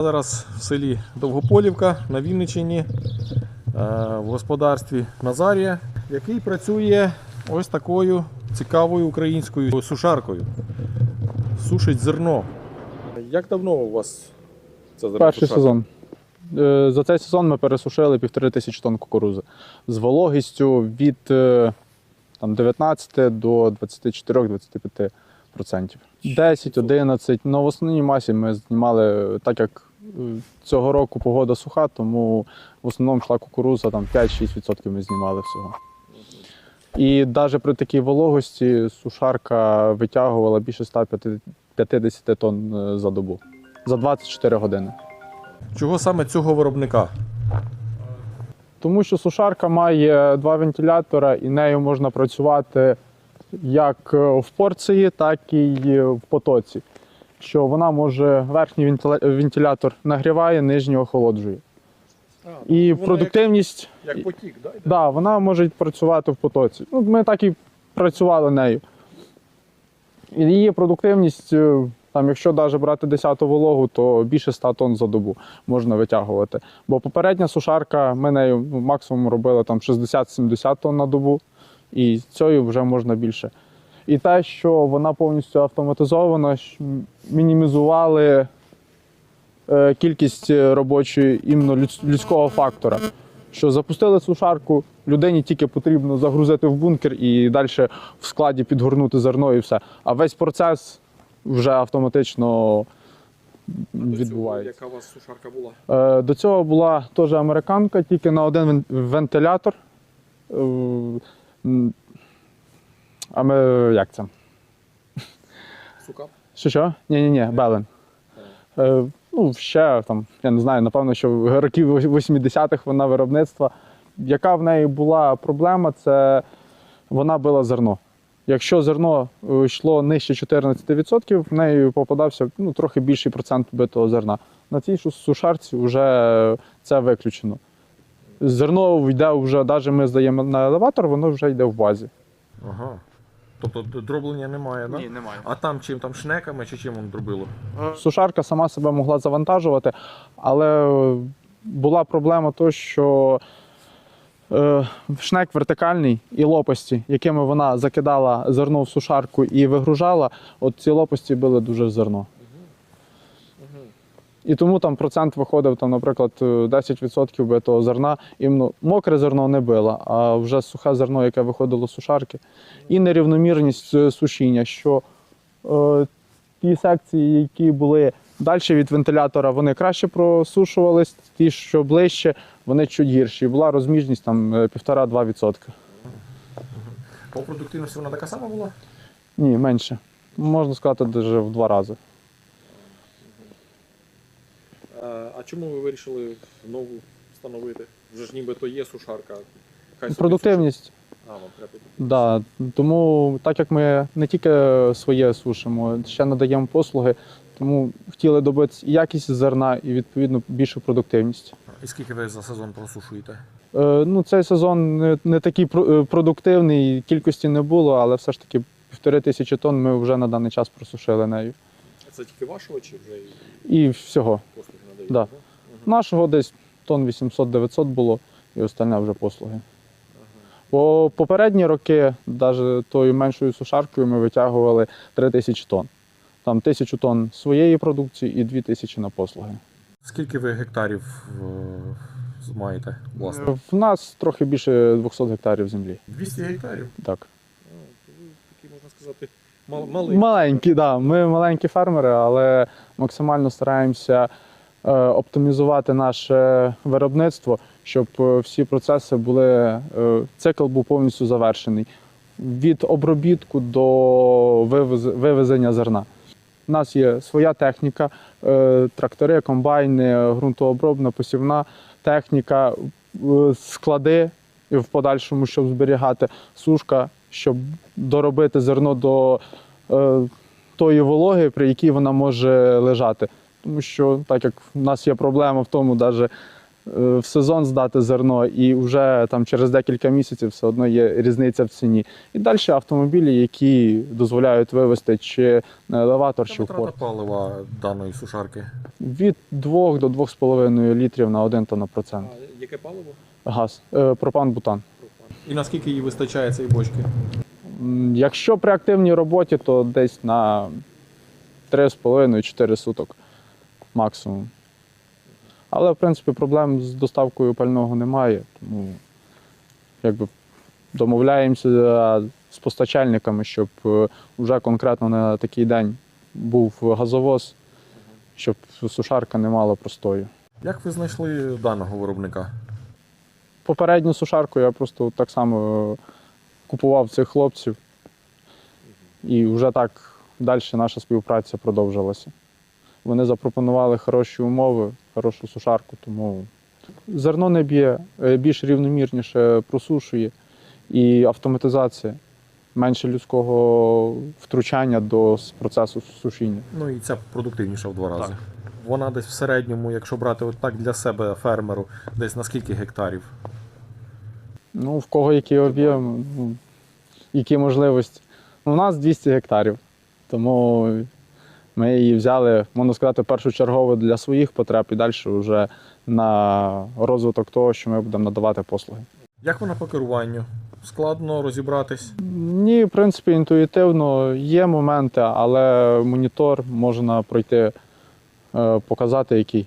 Зараз в селі Довгополівка на Вінниччині е, в господарстві Назарія, який працює ось такою цікавою українською сушаркою. Сушить зерно. Як давно у вас це зерно? Перший сушарка? сезон. Е, За цей сезон ми пересушили півтори тисячі тонн кукурузи з вологістю від е, там, 19 до 24-25%. 10, 11. Ну, в основній масі ми знімали, так як цього року погода суха, тому в основному йшла кукуруза, там 5-6% ми знімали всього. І навіть при такій вологості сушарка витягувала більше 150 тонн е, за добу за 24 години. Чого саме цього виробника? Тому що сушарка має два вентилятора, і нею можна працювати як в порції, так і в потоці. Що вона може верхній вентилятор нагріває, нижній охолоджує. І продуктивність, Як потік, да? да, вона може працювати в потоці. Ну, ми так і працювали нею. І її продуктивність, е, там, якщо навіть брати 10 вологу, то більше 100 тонн за добу можна витягувати. Бо попередня сушарка, ми нею ну, максимум робили там 60-70 тонн на добу, і цією вже можна більше. І те, що вона повністю автоматизована, мінімізували е, кількість е, робочої іменно людського фактора. Що запустили сушарку, людині тільки потрібно загрузити в бункер і далі в складі підгорнути зерно і все. А весь процес вже автоматично відбувається. Яка у вас сушарка була? Е, До цього була теж американка, тільки на один вентилятор. А ми як це? Сука? Що що? Ні, ні, ні, Белен. Е, ну, ще там, я не знаю, напевно, що в років 80-х вона виробництва. Яка в неї була проблема, це вона била зерно. Якщо зерно йшло нижче 14%, в неї попадався ну, трохи більший процент битого зерна. На цій сушарці вже це виключено. Зерно йде вже, навіть ми здаємо на елеватор, воно вже йде в базі. Ага. Тобто дроблення немає, да? немає. А там чим там шнеками чи чим воно дробило? Сушарка сама себе могла завантажувати, але е, була проблема то, що е, шнек вертикальний і лопасті, якими вона закидала зерно в сушарку і вигружала, от ці лопасті били дуже в зерно. І тому там процент виходив, там, наприклад, е, 10% битого зерна. Іменно мокре зерно не било, а вже сухе зерно, яке виходило з сушарки. І нерівномірність е, сушіння, що е, ті секції, які були далі від вентилятора, вони краще просушувались, ті, що ближче, вони чуть гірші. І була розміжність там е, 1,5-2%. По продуктивності вона така сама була? Ні, менше. Можна сказати, навіть в два рази. А чому ви вирішили нову встановити? Вже ж нібито є сушарка. Хай собі Продуктивність. сушить. А, вам треба. Да, тому так як ми не тільки своє сушимо, ще надаємо послуги, тому хотіли добитися і якість зерна і відповідно більшу продуктивність. І скільки ви за сезон просушуєте? Е, ну, цей сезон не, не такий про- е, продуктивний, кількості не було, але все ж таки півтори тисячі тонн ми вже на даний час просушили нею. Це тільки вашого чи вже і І всього. послуги? Да. Нашого десь тонн 800-900 було, і остальне вже послуги. Бо попередні роки, навіть тою меншою сушаркою, ми витягували 3 тисячі тонн. Там тисячу тонн своєї продукції і 2 тисячі на послуги. Скільки ви гектарів е, маєте, власне? В нас трохи більше 200 гектарів землі. 200 гектарів. Так. Такий, можна сказати, малий. Маленькі, да. Ми маленькі фермери, але максимально стараємося е, оптимізувати наше виробництво, щоб е, всі процеси були, е, цикл був повністю завершений. Від обробітку до вивез- вивезення зерна. У нас є своя техніка, трактори, комбайни, ґрунтообробна, посівна техніка, склади в подальшому, щоб зберігати сушка, щоб доробити зерно до е, тої вологи, при якій вона може лежати. Тому що, так як в нас є проблема в тому, навіть е, в сезон здати зерно, і вже там через декілька місяців все одно є різниця в ціні. І далі автомобілі, які дозволяють вивезти чи на елеватор, чи в порт. палива даної сушарки? Від 2 до 2,5 літрів на 1 тонна процент. яке паливо? Газ, е, пропан, бутан. І наскільки їй вистачає цієї бочки? Якщо при активній роботі, то десь на 3,5-4 суток максимум. Але, в принципі, проблем з доставкою пального немає. Тому якби домовляємося з постачальниками, щоб е, вже конкретно на такий день був газовоз, щоб сушарка не мала простою. Як ви знайшли даного виробника? Попередню сушарку я просто так само е, купував цих хлопців. І вже так далі наша співпраця продовжилася. Вони запропонували хороші умови, хорошу сушарку, тому зерно не б'є, е, більш рівномірніше просушує і автоматизація, менше людського втручання до процесу сушіння. Ну і ця продуктивніша в два рази. Так. Вона десь в середньому, якщо брати от так для себе фермеру, десь на скільки гектарів? Ну, в кого який об'єм, ну, які можливості. Ну, у нас 200 гектарів, тому ми її взяли, можна сказати, першочергово для своїх потреб і далі вже на розвиток того, що ми будемо надавати послуги. Як вона по керуванню? Складно розібратись. Ні, в принципі, інтуїтивно є моменти, але монітор можна пройти, е, показати, який